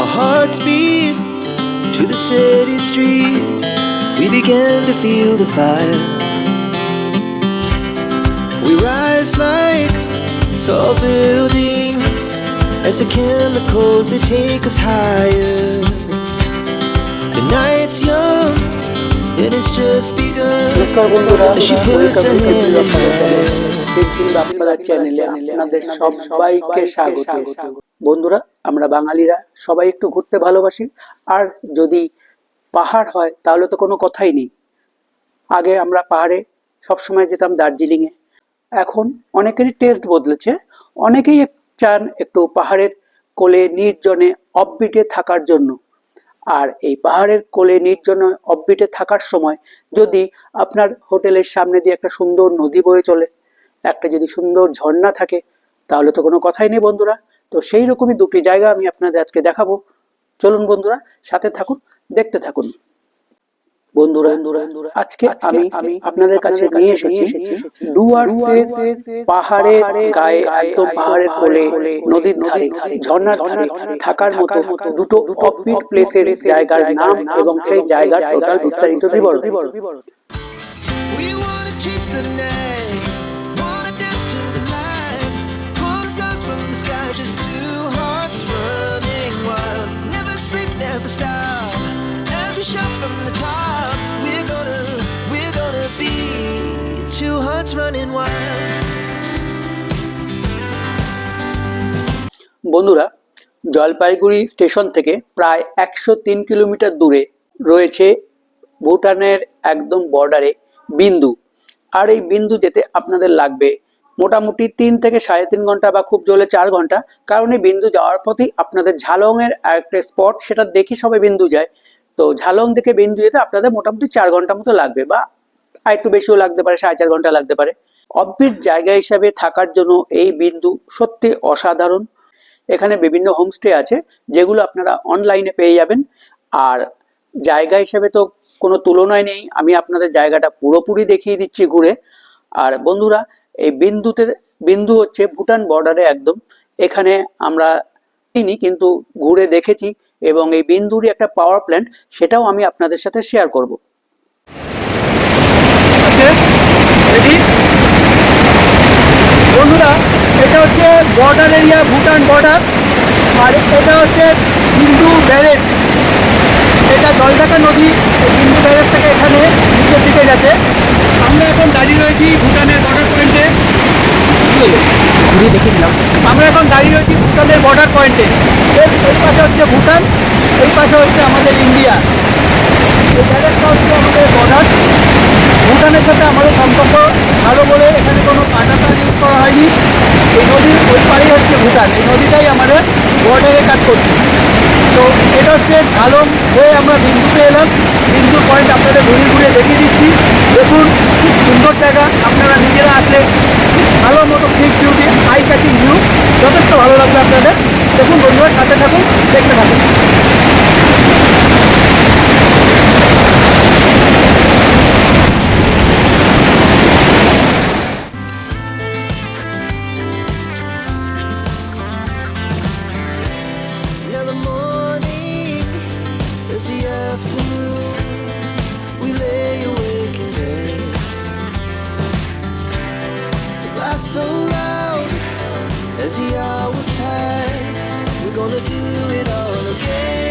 Our hearts beat to the city streets. We began to feel the fire. We rise like tall buildings as the chemicals they take us higher. The night's young and it's just begun. নমস্কার বন্ধুরা As she puts her hand in mine. Fifteen বাপ্পাদার চ্যানেলে আপনাদের সবাইকে স্বাগত বন্ধুরা আমরা বাঙালিরা সবাই একটু ঘুরতে ভালোবাসি। আর যদি পাহাড় হয়, তাহলে তো কোনো কথাই নেই। আগে আমরা পাহাড়ে সবসময় যেতাম দার্জিলিংয়ে। এখন অনেকেরই টেস্ট বদলেছে। অনেকেই চান একটু পাহাড়ের কোলে নির্জনে অফবিটে থাকার জন্য। আর এই পাহাড়ের কোলে নির্জনে অফবিটে থাকার সময় যদি আপনার হোটেলের সামনে দিয়ে একটা সুন্দর নদী বয়ে চলে, একটা যদি সুন্দর ঝর্ণা থাকে, তাহলে তো কোনো কথাই নেই বন্ধুরা। তো সেই রকমই দুটি জায়গা আমি আপনাদের আজকে দেখাবো। চলুন বন্ধুরা সাথে থাকুন দেখতে থাকুন। বন্ধুরা বন্ধুরা আজকে আমি আমি আপনাদের কাছে নিয়ে এসেছি ডুয়ার্সের পাহাড়ের গায়ে একদম পাহাড়ের কোলে নদীর ধারে ঝর্ণার ধারে থাকার মতো দুটো অফবিট প্লেসের জায়গার নাম এবং সেই জায়গার টোটাল বিস্তারিত বিবরণ। As we shout from the top, we're gonna, we're gonna be two hearts running wild. বন্ধুরা জলপাইগুড়ি স্টেশন থেকে প্রায় একশো তিন কিলোমিটার দূরে রয়েছে ভুটানের একদম বর্ডারে বিন্দু। আর এই বিন্দু যেতে আপনাদের লাগবে মোটামুটি তিন থেকে সাড়ে তিন ঘণ্টা বা খুব জলে চার ঘণ্টা। কারণ এই বিন্দু যাওয়ার পথেই আপনাদের ঝালংয়ের একটা স্পট সেটা দেখি সবাই বিন্দু যায়। তো ঝালং থেকে বিন্দু যেতে আপনাদের মোটামুটি চার ঘণ্টা মতো লাগবে বা আর একটু বেশিও লাগতে পারে, সাড়ে চার ঘণ্টা লাগতে পারে। অফবিট জায়গা হিসাবে থাকার জন্য এই বিন্দু সত্যি অসাধারণ। এখানে বিভিন্ন হোমস্টে আছে, যেগুলো আপনারা অনলাইনে পেয়ে যাবেন। আর জায়গা হিসেবে তো কোনো তুলনায় নেই, আমি আপনাদের জায়গাটা পুরোপুরি দেখিয়ে দিচ্ছি ঘুরে। আর বন্ধুরা, এই বিন্দুতে, বিন্দু হচ্ছে ভুটান বর্ডারে একদম। এখানে আমরা চিনি, কিন্তু ঘুরে দেখেছি এবং এই বিন্দুরই একটা পাওয়ার প্ল্যান্ট সেটাও আমি আপনাদের সাথে শেয়ার করব। বন্ধুরা, এটা হচ্ছে বর্ডার এরিয়া ভুটান বর্ডার আর এটা হচ্ছে বিন্দু ব্যারেজ এটা জলঢাকা নদী বিন্দু ব্যারেজ থেকে এখানে নিচের দিকে গেছে। আমরা এখন দাঁড়িয়ে রয়েছি ভুটানের বর্ডার পয়েন্টে ঘুরিয়ে দেখে নিলাম আমরা এখন দাঁড়িয়ে রয়েছি ভুটানের বর্ডার পয়েন্টে এই পাশে হচ্ছে ভুটান, এই পাশে হচ্ছে আমাদের ইন্ডিয়া। এই জায়গাটা হচ্ছে আমাদের বর্ডার ভুটানের সাথে আমাদের সম্পর্ক ভালো বলে এখানে কোনো কাটাতার ইউজ করা হয়নি। এই নদীর ওই পাড়ে হচ্ছে ভুটান। এই নদীটাই আমাদের বর্ডারে কাজ করছে। তো এটা হচ্ছে ঝালম হয়ে আমরা বিন্দুতে এলাম। বিন্দু পয়েন্ট আপনাদের ঘুরে ঘুরে দেখিয়ে দিচ্ছি। দেখুন, খুব সুন্দর জায়গা। আপনারা নিজেরা আসলে ভালো মতো fix beauty eye catching view যথেষ্ট ভালো লাগবে আপনাদের। দেখুন বন্ধুরা, সাথে থাকুন, দেখতে থাকুন। As hours pass. We're gonna do it all again.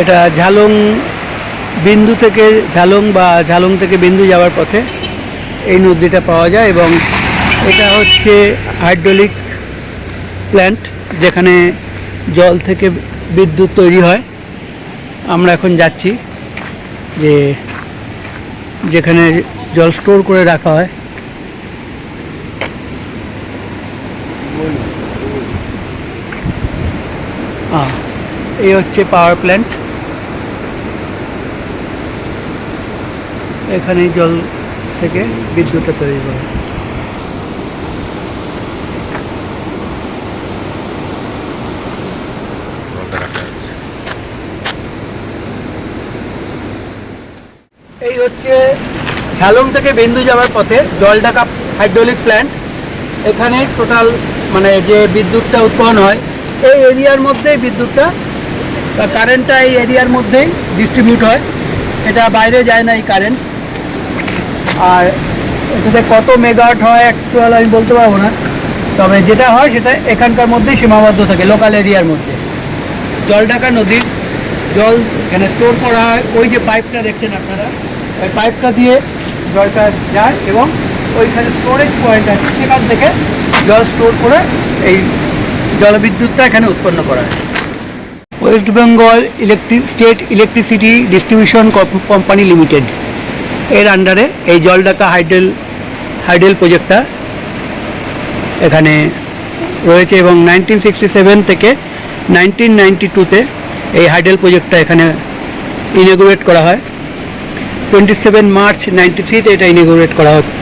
এটা ঝালং বিন্দু থেকে ঝালং বা ঝালং থেকে বিন্দু যাওয়ার পথে এই নদীটা পাওয়া যায় এবং এটা হচ্ছে হাইড্রোলিক প্ল্যান্ট যেখানে জল থেকে বিদ্যুৎ তৈরি হয়। আমরা এখন যাচ্ছি যে যেখানে জল স্টোর করে রাখা হয়। এই হচ্ছে পাওয়ার প্ল্যান্ট। এখানেই জল থেকে বিদ্যুৎটা তৈরি করে। এই হচ্ছে ঝালং থেকে বিন্দু যাওয়ার পথে জলঢাকা হাইড্রোলিক প্ল্যান্ট। এখানে টোটাল মানে যে বিদ্যুৎটা উৎপন্ন হয় এই এরিয়ার মধ্যেই বিদ্যুৎটা বা কারেন্টটা এই এরিয়ার মধ্যেই ডিস্ট্রিবিউট হয়। এটা বাইরে যায় না এই কারেন্ট আর এটাতে কত মেগাওয়াট হয় অ্যাকচুয়াল আমি বলতে পারব না। তবে যেটা হয় সেটা এখানকার মধ্যেই সীমাবদ্ধ থাকে লোকাল এরিয়ার মধ্যে। জলঢাকা নদীর জল এখানে স্টোর করা হয়। ওই যে পাইপটা দেখছেন আপনারা, ওই পাইপটা দিয়ে জলটা যায় এবং ওইখানে স্টোরেজ পয়েন্ট আছে, সেখান থেকে জল স্টোর করে এই জলবিদ্যুৎটা এখানে উৎপন্ন করা হয়। West Bengal electric state electricity distribution company limited এর আন্ডারে এই জলডাকা হাইডেল হাইডেল প্রজেক্টটা এখানে রয়েছে এবং নাইনটিন সিক্সটি সেভেন থেকে নাইনটিন নাইনটি টুতে এই হাইডেল প্রজেক্টটা এখানে ইনগুরেট করা হয়। টোয়েন্টি সেভেন মার্চ নাইনটি থ্রিতে এটা ইনগুরেট করা হয়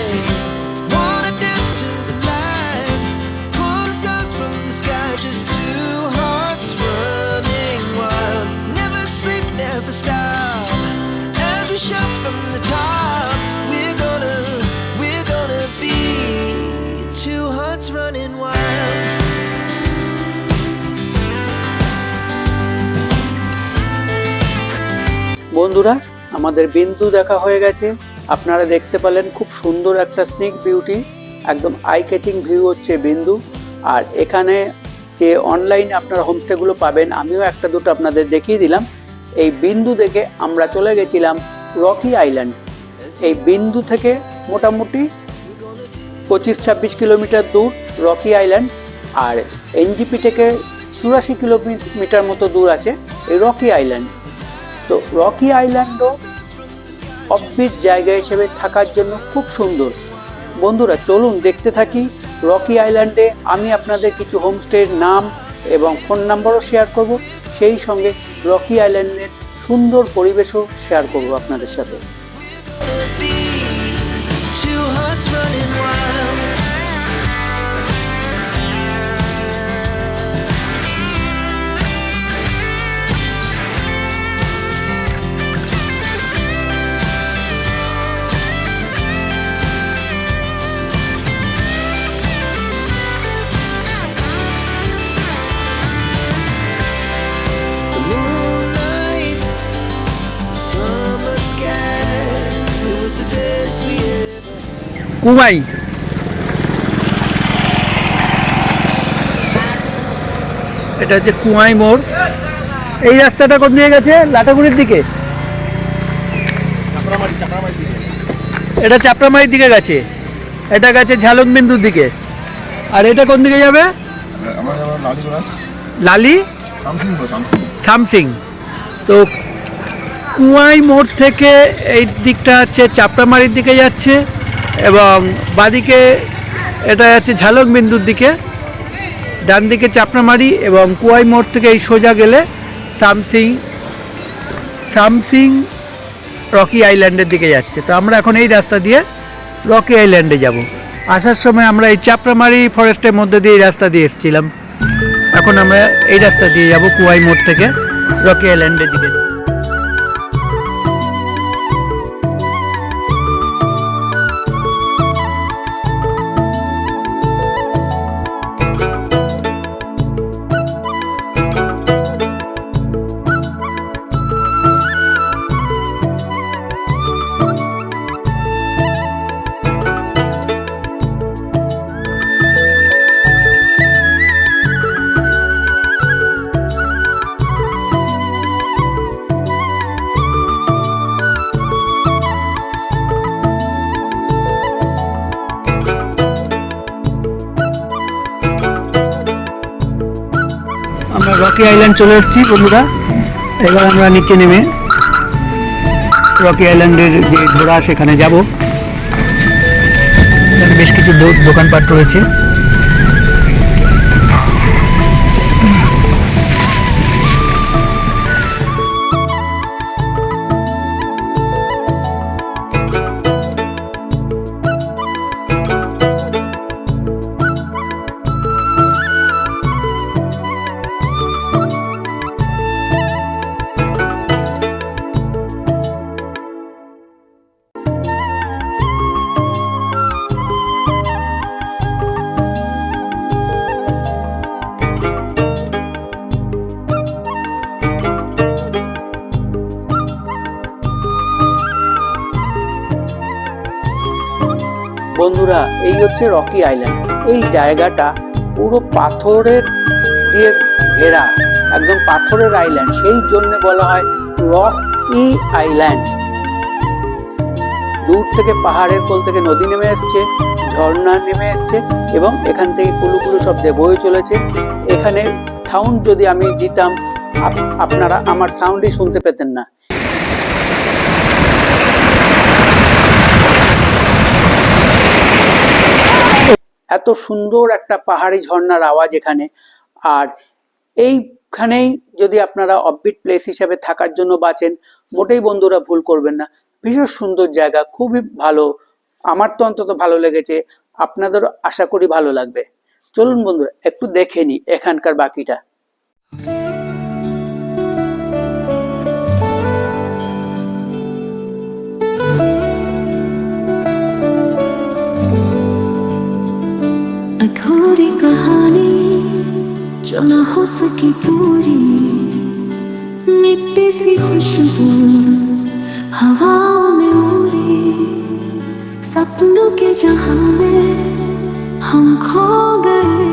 বন্ধুরা, আমাদের বিন্দু দেখা হয়ে গেছে। আপনারা দেখতে পেলেন খুব সুন্দর একটা স্নেক বিউটি একদম আই ক্যাচিং ভিউ হচ্ছে বিন্দু। আর এখানে যে অনলাইনে আপনারা হোমস্টেগুলো পাবেন, আমিও একটা দুটো আপনাদের দেখিয়ে দিলাম। এই বিন্দু দেখে আমরা চলে গেছিলাম রকি আইল্যান্ড এই বিন্দু থেকে মোটামুটি পঁচিশ ছাব্বিশ কিলোমিটার দূর রকি আইল্যান্ড আর এনজিপি থেকে চুরাশি কিলোমিটার মতো দূর আছে এই রকি আইল্যান্ড তো রকি আইল্যান্ডও অফবিট জায়গা হিসেবে থাকার জন্য খুব সুন্দর। বন্ধুরা, চলুন দেখতে থাকি রকি আইল্যান্ডে। আমি আপনাদের কিছু হোমস্টের নাম এবং ফোন নাম্বারও শেয়ার করব। সেই সঙ্গে রকি আইল্যান্ডের সুন্দর পরিবেশও শেয়ার করব আপনাদের সাথে। কুমাই। এটা হচ্ছে কুমাই মোড়। এই রাস্তাটা কোন দিকে গেছে? লাটাগুড়ির দিকে? এটা চাপড়ামারির দিকে গেছে। এটা গেছে ঝালন বিন্দুর দিকে। আর এটা কোন দিকে যাবে? লালি থামসিং তো কুয়াই মোড় থেকে এই দিকটা হচ্ছে চাপড়ামারির দিকে যাচ্ছে এবং বাদিকে এটা যাচ্ছে ঝালক বিন্দুর দিকে। ডান দিকে চাপড়ামারি এবং কুয়াই মোড় থেকে এই সোজা গেলে সামসিং সামসিং রকি আইল্যান্ডের দিকে যাচ্ছে। তো আমরা এখন এই রাস্তা দিয়ে রকি আইল্যান্ডে যাব। আসার সময় আমরা এই চাপড়ামারি ফরেস্টের মধ্যে দিয়ে এই রাস্তা দিয়ে এসেছিলাম। এখন আমরা এই রাস্তা দিয়ে যাব কুয়াই মোড় থেকে রকি আইল্যান্ডের দিকে। রকি আইল্যান্ড চলে এসেছি, বন্ধুরা। এবার আমরা নিচে নেমে রকি আইল্যান্ডের যে ঘোড়া, সেখানে যাব। বেশ কিছু দোকানপাট রয়েছে। হচ্ছে রকি আইল্যান্ড। এই জায়গাটা পুরো পাথরের দিয়ে ঘেরা, একদম পাথরের আইল্যান্ড। সেই জন্য বলা হয় রক ই আইল্যান্ড। দূর থেকে পাহাড়ের কোল থেকে নদী নেমে এসছে, ঝর্ণা নেমে এসছে এবং এখান থেকে কুলু কুলু শব্দে বয়ে চলেছে। এখানে সাউন্ড যদি আমি দিতাম, আপ- আপনারা আমার সাউন্ডই শুনতে পেতেন না। এত সুন্দর একটা পাহাড়ি ঝর্ণার আওয়াজ এখানে। আর এইখানেই যদি আপনারা অববিট প্লেস হিসাবে থাকার জন্য বাঁচেন, মোটেই বন্ধুরা ভুল করবেন না। ভীষণ সুন্দর জায়গা, খুবই ভালো। আমার তো অন্তত ভালো লেগেছে। আপনাদের আশা করি ভালো লাগবে। চলুন বন্ধুরা, একটু দেখে নি এখানকার বাকিটা। जो न हो सकी पूरी। मिट्टी सी खुशबू हवाओं में उड़ी। सपनों के जहाँ में हम खो गए।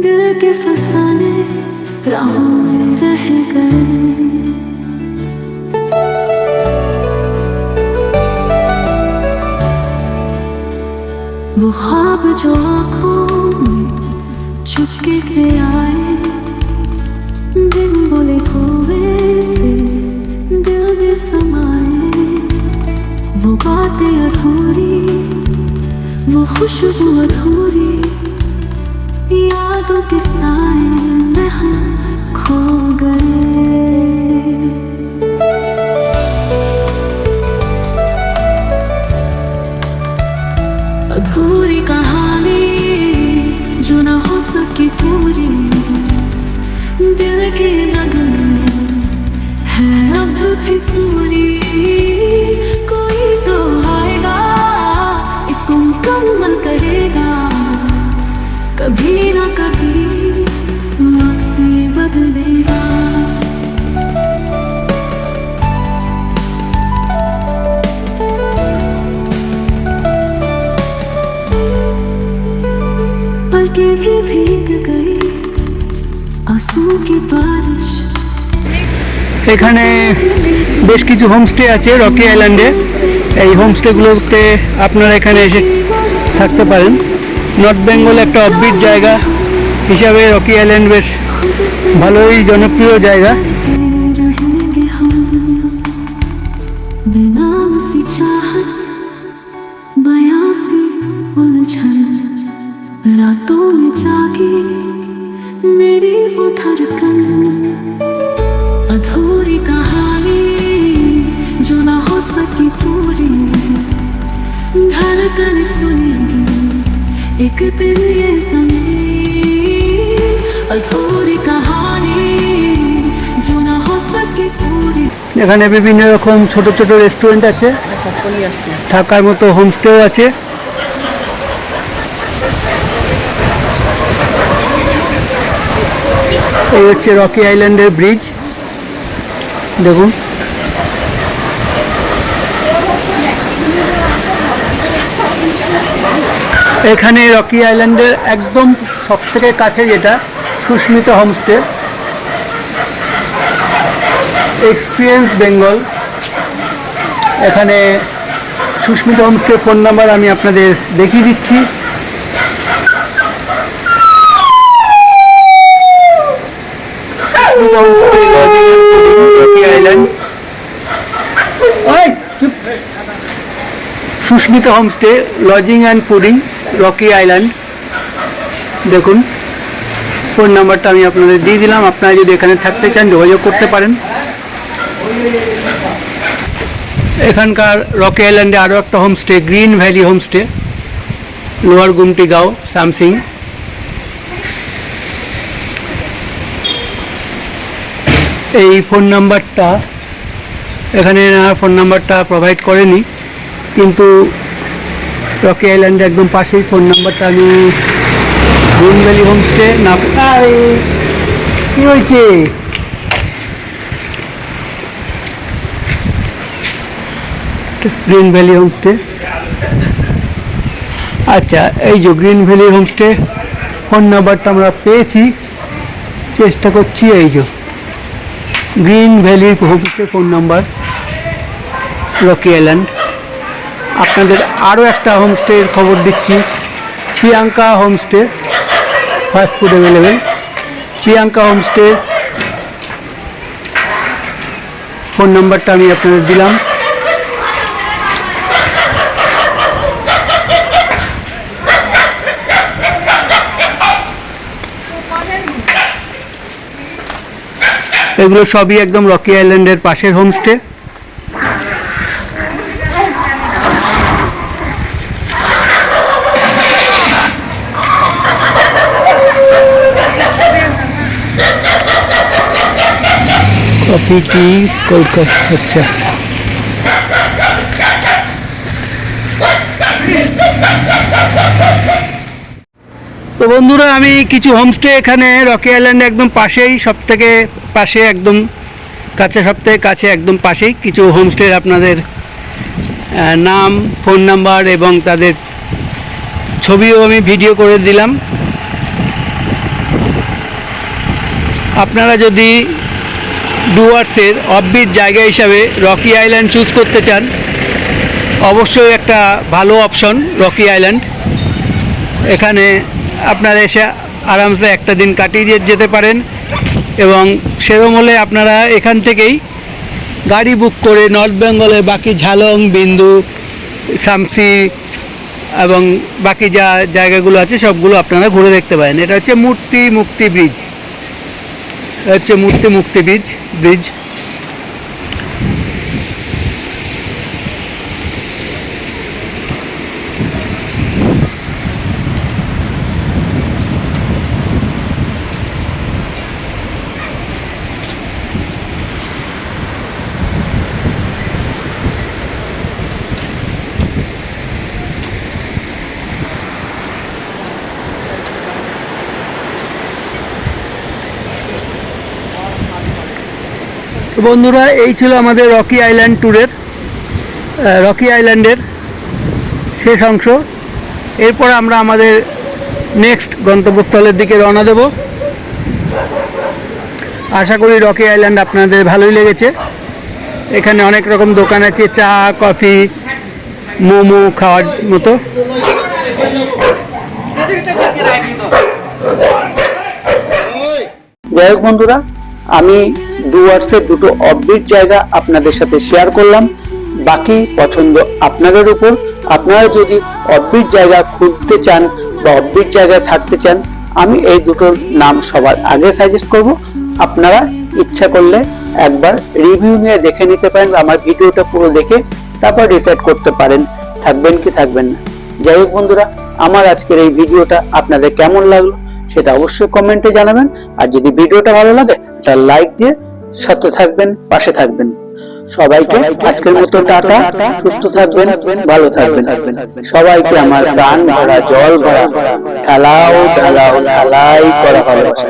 दिल के फसाने राहों में रह गए। वो ख्वाब जो आँखों चुपके से आए। बिन बोले खोए से दिल में समाए। वो बातें अधूरी, वो खुशबू अधूरी, यादों के साए में खो गए। এখানে বেশ কিছু হোমস্টে আছে রকি আইল্যান্ডে এই হোমস্টেগুলোতে আপনারা এখানে এসে থাকতে পারেন। নর্থ বেঙ্গল একটা অফবিট জায়গা হিসাবে রকি আইল্যান্ড বেশ ভালোই জনপ্রিয় জায়গা। এখানে বিভিন্ন রকম ছোট ছোট রেস্টুরেন্ট আছে। থাকার মতো হোমস্টেও আছে। এই হচ্ছে রকি আইল্যান্ডের ব্রিজ দেখুন। এখানে রকি আইল্যান্ডের একদম সব থেকে কাছে যেটা সুস্মিতা হোমস্টে এক্সপিরিয়েন্স বেঙ্গল এখানে সুস্মিতা হোমস্টে ফোন নাম্বার আমি আপনাদের দেখিয়ে দিচ্ছি। Sushmita homestay lodging and fooding rocky island দেখুন। ফোন নাম্বারটা আমি আপনাদের দিয়ে দিলাম। আপনারা যদি এখানে থাকতে চান, যোগাযোগ করতে পারেন। এখানকার রকি আইল্যান্ডে আরও একটা homestay, Green Valley homestay, lower Gumti Gaon, Samsing. এই ফোন নাম্বারটা, এখানে ফোন নাম্বারটা প্রোভাইড করেনি। কিন্তু রকি আইল্যান্ডে একদম পাশেই ফোন নাম্বারটা আমি গ্রিন ভ্যালি হোমস্টে না কী হয়েছে? Green Valley homestay. আচ্ছা এই যে গ্রিন ভ্যালি হোমস্টে ফোন নাম্বারটা আমরা পেয়েছি। চেষ্টা করছি এই যে Green Valley homestay phone number Rocky Island. আপনাদের আরও একটা হোমস্টের খবর দিচ্ছি Priyanka homestay. Fast food available. Priyanka homestay phone নাম্বারটা আমি আপনাদের দিলাম। এগুলো সবই একদম রকি আইল্যান্ডের পাশের হোমস্টে কফি টি কলকাতা আচ্ছা। তো বন্ধুরা, আমি কিছু হোমস্টে এখানে রকি আইল্যান্ডে একদম পাশেই সব থেকে পাশে একদম, কাছে সব থেকে কাছে একদম পাশেই কিছু হোমস্টের আপনাদের নাম ফোন নাম্বার এবং তাদের ছবিও আমি ভিডিও করে দিলাম। আপনারা যদি ডুয়ার্সের অফবিট জায়গা হিসাবে রকি আইল্যান্ড চুজ করতে চান, অবশ্যই একটা ভালো অপশন রকি আইল্যান্ড। এখানে আপনারা এসে আরামসে একটা দিন কাটিয়ে দিয়ে যেতে পারেন এবং সেরম হলে আপনারা এখান থেকেই গাড়ি বুক করে নর্থ বেঙ্গলে বাকি ঝালং, বিন্দু, সামসি এবং বাকি যা জায়গাগুলো আছে সবগুলো আপনারা ঘুরে দেখতে পারেন। এটা হচ্ছে মূর্তি মুক্তি ব্রিজ হচ্ছে মূর্তি মুক্তি ব্রিজ ব্রিজ। বন্ধুরা, এই ছিল আমাদের রকি আইল্যান্ড ট্যুরের রকি আইল্যান্ডের শেষ অংশ। এরপর আমরা আমাদের নেক্সট গন্তব্যস্থলের দিকে রওনা দেব। আশা করি রকি আইল্যান্ড আপনাদের ভালোই লেগেছে। এখানে অনেক রকম দোকান আছে, চা, কফি, মোমো খাওয়ার মতো। যাই হোক বন্ধুরা, আমি ডুয়ার্সের দুটো অফবিট জায়গা আপনাদের সাথে শেয়ার করলাম। বাকি পছন্দ আপনাদের উপর। আপনারা যদি অফবিট জায়গা খুঁজতে চান বা অফবিট জায়গায় থাকতে চান, আমি এই দুটোর নাম সবার আগে সাজেস্ট করব। আপনারা ইচ্ছা করলে একবার রিভিউ নিয়ে দেখে নিতে পারেন আমার ভিডিওটা পুরো দেখে তারপর ডিসাইড করতে পারেন, থাকবেন কি থাকবেন না। যাই হোক বন্ধুরা, আমার আজকের এই ভিডিওটা আপনাদের কেমন লাগল সেটা অবশ্যই কমেন্টে জানাবেন। আর যদি ভিডিওটা ভালো লাগে, একটা লাইক দিয়ে সাথে থাকবেন পাশে থাকবেন। সবাইকে আজকের মতো টাটা সুস্থ থাকবেন ভালো থাকবেন। সবাইকে আমার প্রাণ ভরা জল ভরা ঢালাও ঢালাও ঢালাই করা ভালোবাসা